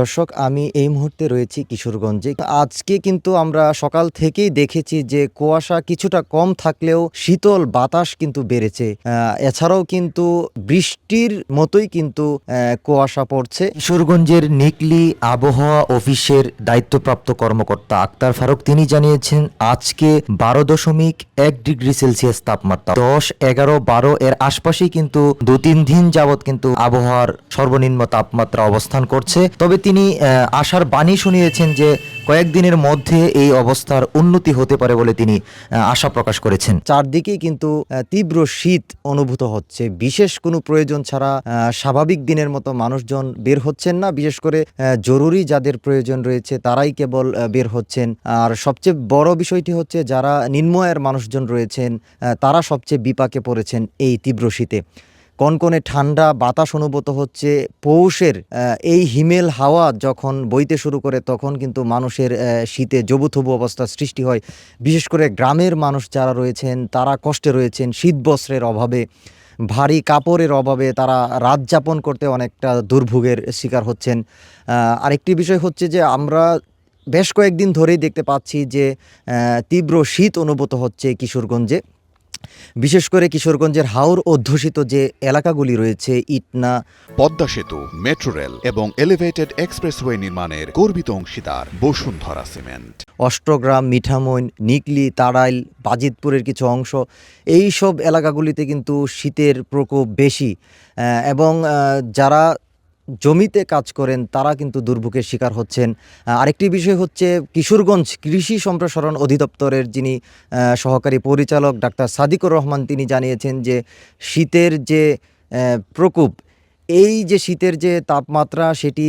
দর্শক, আমি এই মুহূর্তে রয়েছি কিশোরগঞ্জে। আজকে কিন্তু আমরা সকাল থেকেই দেখেছি যে কুয়াশা কিছুটা কম থাকলেও শীতল বাতাস কিন্তু বেড়েছে। এছাড়াও কিন্তু বৃষ্টির মতোই কিন্তু কুয়াশা পড়ছে। কিশোরগঞ্জের নিকলি আবহাওয়া অফিসের দায়িত্বপ্রাপ্ত কর্মকর্তা আক্তার ফারুক, তিনি জানিয়েছেন, আজকে বারো দশমিক এক ডিগ্রি সেলসিয়াস তাপমাত্রা, দশ, এগারো, বারো, এর আশপাশেই কিন্তু দু তিন দিন যাবৎ কিন্তু আবহাওয়ার সর্বনিম্ন তাপমাত্রা অবস্থান করছে। তবে তিনি আশার বাণী শুনিয়েছেন যে কয়েকদিনের মধ্যে এই অবস্থার উন্নতি হতে পারে বলে তিনি আশা প্রকাশ করেছেন। চারদিকেই কিন্তু তীব্র শীত অনুভূত হচ্ছে। বিশেষ কোনো প্রয়োজন ছাড়া স্বাভাবিক দিনের মতো মানুষজন বের হচ্ছেন না। বিশেষ করে জরুরি যাদের প্রয়োজন রয়েছে, তারাই কেবল বের হচ্ছেন। আর সবচেয়ে বড় বিষয়টি হচ্ছে, যারা নিম্ন মানুষজন রয়েছেন তারা সবচেয়ে বিপাকে পড়েছেন এই তীব্র শীতে। কনকনে ঠান্ডা বাতাস অনুভূত হচ্ছে। পৌষের এই হিমেল হাওয়া যখন বইতে শুরু করে, তখন কিন্তু মানুষের শীতে জবুথবু অবস্থার সৃষ্টি হয়। বিশেষ করে গ্রামের মানুষ যারা রয়েছেন, তারা কষ্টে রয়েছেন শীত বস্ত্রের অভাবে। ভারী কাপড়ের অভাবে তারা রাত যাপন করতে অনেকটা দুর্ভোগের শিকার হচ্ছেন। আরেকটি বিষয় হচ্ছে যে, আমরা বেশ কয়েকদিন ধরেই দেখতে পাচ্ছি যে তীব্র শীত অনুভূত হচ্ছে কিশোরগঞ্জে। বিশেষ করে কিশোরগঞ্জের হাওর অধ্যুষিত যে এলাকাগুলি রয়েছে ইটনা পদ্মা সেতু মেট্রো রেল এবং এলিভেটেড এক্সপ্রেসওয়ে নির্মাণের গর্বিত অংশীদার বসুন্ধরা সিমেন্ট। অষ্টগ্রাম মিঠামইন নিকলি তাড়াইল বাজিতপুরের কিছু অংশ এই সব এলাকাগুলিতে কিন্তু শীতের প্রকোপ বেশি। এবং যারা জমিতে কাজ করেন, তারা কিন্তু দুর্ভোগের শিকার হচ্ছেন। আরেকটি বিষয় হচ্ছে কিশোরগঞ্জ কৃষি সম্প্রসারণ অধিদপ্তরের যিনি সহকারী পরিচালক ডাক্তার সাদিকুর রহমান, তিনি জানিয়েছেন যে শীতের যে প্রকোপ, এই যে শীতের যে তাপমাত্রা, সেটি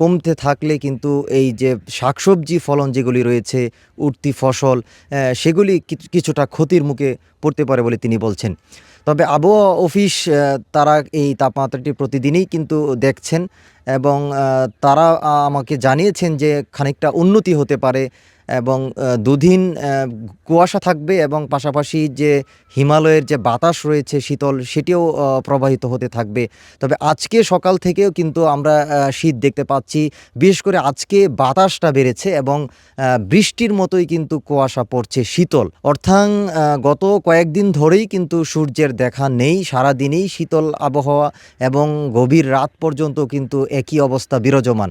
কমতে থাকলে কিন্তু এই যে শাকসবজি ফলন যেগুলি রয়েছে, উঠতি ফসল সেগুলি কিছুটা ক্ষতির মুখে পড়তে পারে বলে তিনি বলছেন। তবে আবহাওয়া অফিস তারা এই তাপমাত্রাটি প্রতিদিনই কিন্তু দেখছেন। এবং তারা আমাকে জানিয়েছেন যে খানিকটা উন্নতি হতে পারে এবং দুদিন কুয়াশা থাকবে এবং পাশাপাশি যে হিমালয়ের যে বাতাস রয়েছে শীতল, সেটিও প্রবাহিত হতে থাকবে। তবে আজকে সকাল থেকেও কিন্তু আমরা শীত দেখতে পাচ্ছি। বিশেষ করে আজকে বাতাসটা বেড়েছে এবং বৃষ্টির মতোই কিন্তু কুয়াশা পড়ছে শীতল। অর্থাৎ গত কয়েকদিন ধরেই কিন্তু সূর্যের দেখা নেই, সারাদিনেই শীতল আবহাওয়া এবং গভীর রাত পর্যন্ত কিন্তু একই অবস্থা বিরাজমান।